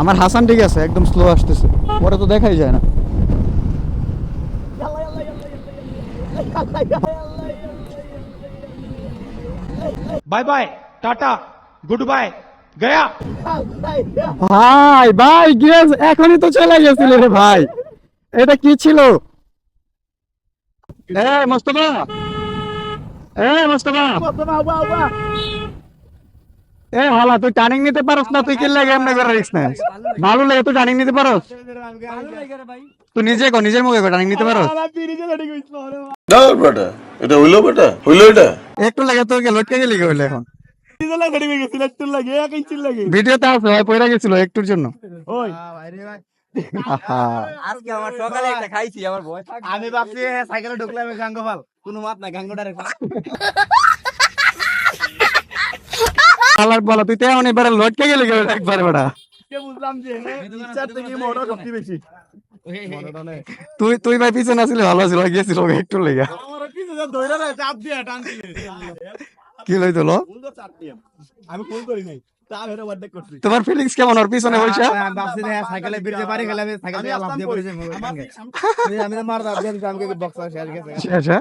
আমার হাসান ঠিক আছে একদম স্লো আসতেছে। পরে তো দেখাই যায় না। Bye bye tata good bye Gaya. ভাই ভাই গিয়েস এখনই তো চলে গেছিল রে ভাই। এটা কি ছিল? এ মোস্তফা। এ মোস্তফা মোস্তফা। এ হালা তুই টার্নিং নিতে পারস না তুই কি লাগে এমনি করে রিক্স না ভালো লাগে তুই টার্নিং নিতে পারস। তুই নিজে কো নিজের মুখে কো টার্নিং নিতে পারস। দাও বেটা এটা হইল বেটা হইল এটা। একটু লাগে তোকে লটকে গেলি কি হইল এখন? ভিডিওতে আছে ভাই পয়রা গেছিল একটুর জন্য। আহা। আজকে আমার সকালে একটা খাইছি আমার ভয় আমি ভাবছি সাইকেলে ঢুকলাম গাঙ্গ ফাল কোনো মাত নাই গাঙ্গ ডাইরেক্ট শালার বলা তুই তো এমন এবারে লটকে গেলি কি হইল একবারে বেটা। বুঝলাম যে ইচ্ছার থেকে মোটর শক্তি বেশি। তুই তুই ভাই পিছনে আসলে ভালো ছিল একটু লেগা। কি লইতো লো? ফুল আমি ফোন করি নাই তোমার ফিলিংস কেমন ওর পিছনে ভাবছি সাইকেলে বিরতে পারি গেলে আমি সাইকেল লাভ দিয়ে পড়েছি আমি তো মারদা দিয়ে বক্স শেষ গেছে